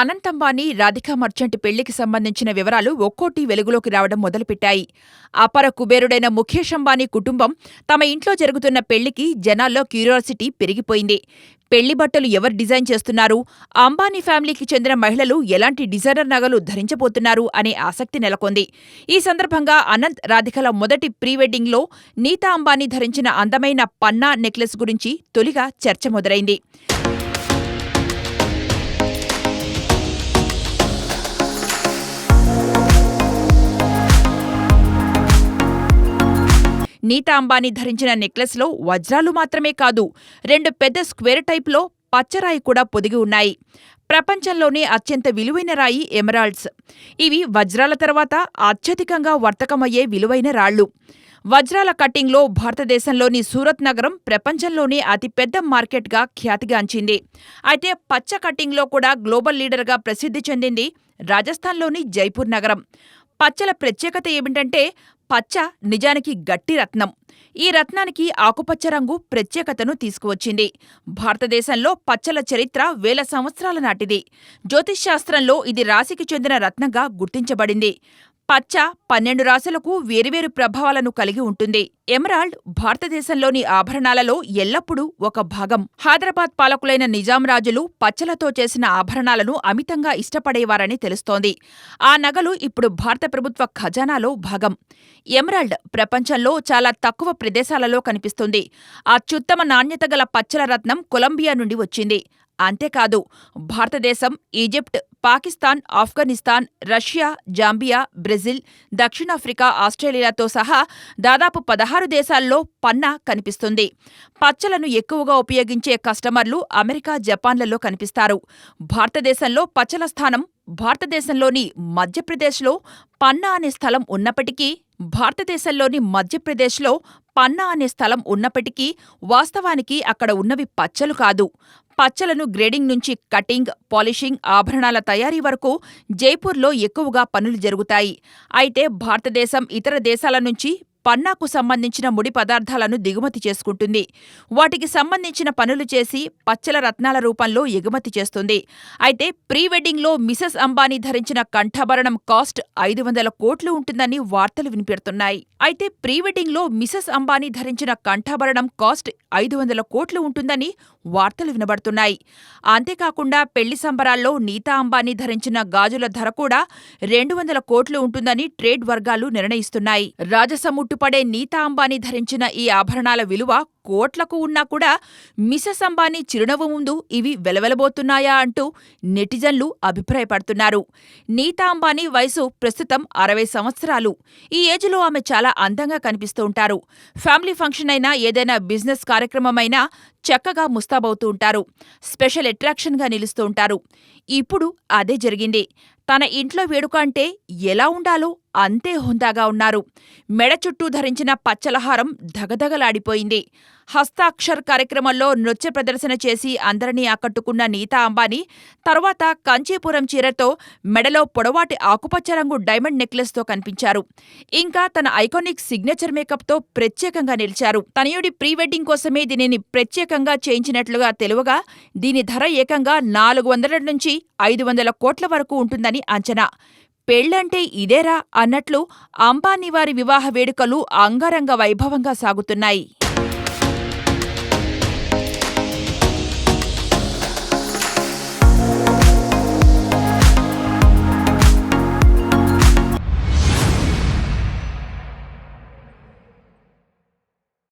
Anant Ambani Radhika merchant పెళ్ళికి సంబంధించిన వివరాలు ఒక్కోటి వెలుగులోకి రావడం మొదలుపెట్టాయి. అపర కుబేరుడైన ముఖేష్ అంబానీ కుటుంబం తమ ఇంట్లో జరుగుతున్న పెళ్ళికి జనాల్లో క్యూరియాసిటీ పెరిగిపోయింది. పెళ్ళి బట్టలు ఎవరు డిజైన్ చేస్తున్నారు? అంబానీ ఫ్యామిలీకి చెందిన మహిళలు ఎలాంటి డిజైనర్ నగలు ధరించబోతున్నారు అనే ఆసక్తి నెలకొంది. ఈ సందర్భంగా అనంత్ రాధికల మొదటి ప్రీ వెడ్డింగ్లో నీతా అంబానీ ధరించిన అందమైన పన్నా నెక్లెస్ గురించి తొలిగా చర్చ మొదలైంది. నీతా అంబానీ ధరించిన నెక్లెస్లో వజ్రాలు మాత్రమే కాదు రెండు పెద్ద స్క్వేర్ టైప్లో పచ్చరాయి కూడా పొదిగి ఉన్నాయి. ప్రపంచంలోనే అత్యంత విలువైన రాయి ఎమరాల్డ్స్. ఇవి వజ్రాల తర్వాత అత్యధికంగా వర్తకమయ్యే విలువైన రాళ్ళు వజ్రాల కట్టింగ్లో భారతదేశంలోని సూరత్ నగరం ప్రపంచంలోనే అతిపెద్ద మార్కెట్గా ఖ్యాతిగాంచింది అయితే పచ్చ కట్టింగ్లో కూడా గ్లోబల్ లీడర్గా ప్రసిద్ధి చెందింది రాజస్థాన్లోని జైపూర్ నగరం. పచ్చల ప్రత్యేకత ఏమిటంటే పచ్చ నిజానికి గట్టి రత్నం. ఈ రత్నానికి ఆకుపచ్చ రంగు ప్రత్యేకతను తీసుకువచ్చింది. భారతదేశంలో పచ్చల చరిత్ర వేల సంవత్సరాల నాటిది. జ్యోతిష్శాస్త్రంలో ఇది రాశికి చెందిన రత్నంగా గుర్తించబడింది. పచ్చ పన్నెండు రాశులకు వేరువేరు ప్రభావాలను కలిగి ఉంటుంది. ఎమరాల్డ్ భారతదేశంలోని ఆభరణాలలో ఎల్లప్పుడూ ఒక భాగం. హైదరాబాద్ పాలకులైన నిజాం రాజులు పచ్చలతో చేసిన ఆభరణాలను అమితంగా ఇష్టపడేవారని తెలుస్తోంది. ఆ నగలు ఇప్పుడు భారత ప్రభుత్వ ఖజానాలో భాగం. ఎమరాల్డ్ ప్రపంచంలో చాలా తక్కువ ప్రదేశాలలో కనిపిస్తుంది. అత్యుత్తమ నాణ్యత గల పచ్చల రత్నం కొలంబియా నుండి వచ్చింది. అంతేకాదు భారతదేశం Egypt Pakistan Afghanistan Russia Zambia Brazil దక్షిణాఫ్రికా ఆస్ట్రేలియాతో సహా దాదాపు పదహారు దేశాల్లో పన్నా కనిపిస్తుంది. పచ్చలను ఎక్కువగా ఉపయోగించే కస్టమర్లు అమెరికా జపాన్లలో కనిపిస్తారు. భారతదేశంలో పచ్చల స్థానం భారతదేశంలోని మధ్యప్రదేశ్లో పన్నా అనే స్థలం ఉన్నప్పటికీ భారతదేశంలోని మధ్యప్రదేశ్లో పన్నా అనే స్థలం ఉన్నప్పటికీ వాస్తవానికి అక్కడ ఉన్నవి పచ్చలు కాదు. పచ్చలను గ్రేడింగ్ నుంచి కటింగ్ పాలిషింగ్ ఆభరణాల తయారీ వరకు జైపూర్లో ఎక్కువగా పనులు జరుగుతాయి. అయితే భారతదేశం ఇతర దేశాల నుంచి పన్నాకు సంబంధించిన ముడి పదార్థాలను దిగుమతి చేసుకుంటుంది. వాటికి సంబంధించిన పనులు చేసి పచ్చల రత్నాల రూపంలో ఎగుమతి చేస్తుంది. అయితే ప్రీ వెడ్డింగ్లో మిసెస్ అంబానీ ధరించిన కంఠాభరణం కాస్ట్ ఐదు వందల కోట్లు ఉంటుందని వార్తలు వినిపెడుతున్నాయి. అయితే ప్రీ వెడ్డింగ్లో మిసెస్ అంబానీ ధరించిన కంఠాభరణం కాస్ట్ ఐదు వందల కోట్లు ఉంటుందని వార్తలు వినబడుతున్నాయి. అంతేకాకుండా పెళ్ళి సంబరాల్లో నీతా అంబానీ ధరించిన గాజుల ధర కూడా రెండు వందల కోట్లు ఉంటుందని ట్రేడ్ వర్గాలు నిర్ణయిస్తున్నాయి. రాజసముట్టుపడే నీతా అంబానీ ధరించిన ఈ ఆభరణాల విలువ కోట్లకు ఉన్నా కూడా మిసెస్ అంబానీ చిరునవ్వు ముందు ఇవి వెలవెలబోతున్నాయా అంటూ నెటిజన్లు అభిప్రాయపడుతున్నారు. నీతా అంబానీ వయసు ప్రస్తుతం అరవై సంవత్సరాలు. ఈ ఏజ్లో ఆమె చాలా అందంగా కనిపిస్తూ ఉంటారు. ఫ్యామిలీ ఫంక్షన్ అయినా ఏదైనా బిజినెస్ కార్యక్రమమైనా చక్కగా ముస్తాబవుతూ ఉంటారు. స్పెషల్ అట్రాక్షన్గా నిలుస్తూ ఉంటారు. ఇప్పుడు అదే జరిగింది. తన ఇంట్లో వేడుక అంటే ఎలా ఉండాలో అంతే హుందాగా ఉన్నారు. మెడ చుట్టూ ధరించిన పచ్చలహారం ధగధగలాడిపోయింది. హస్తాక్షర్ కార్యక్రమంలో నృత్య ప్రదర్శన చేసి అందరినీ ఆకట్టుకున్న నీతా అంబానీ తర్వాత కంచీపురం చీరతో మెడలో పొడవాటి ఆకుపచ్చ రంగు డైమండ్ నెక్లెస్తో కనిపించారు. ఇంకా తన ఐకానిక్ సిగ్నేచర్ మేకప్తో ప్రత్యేకంగా నిలిచారు. తనయుడి ప్రీ వెడ్డింగ్ కోసమే దీనిని ప్రత్యేకంగా చేయించినట్లుగా తెలువగా దీని ధర ఏకంగా నాలుగు వందల నుంచి ఐదు వందల కోట్ల వరకు ఉంటుందని అంచనా. పెళ్ళంటే ఇదేరా అన్నట్లు అంబానీ వారి వివాహ వేడుకలు అంగరంగ వైభవంగా సాగుతున్నాయి.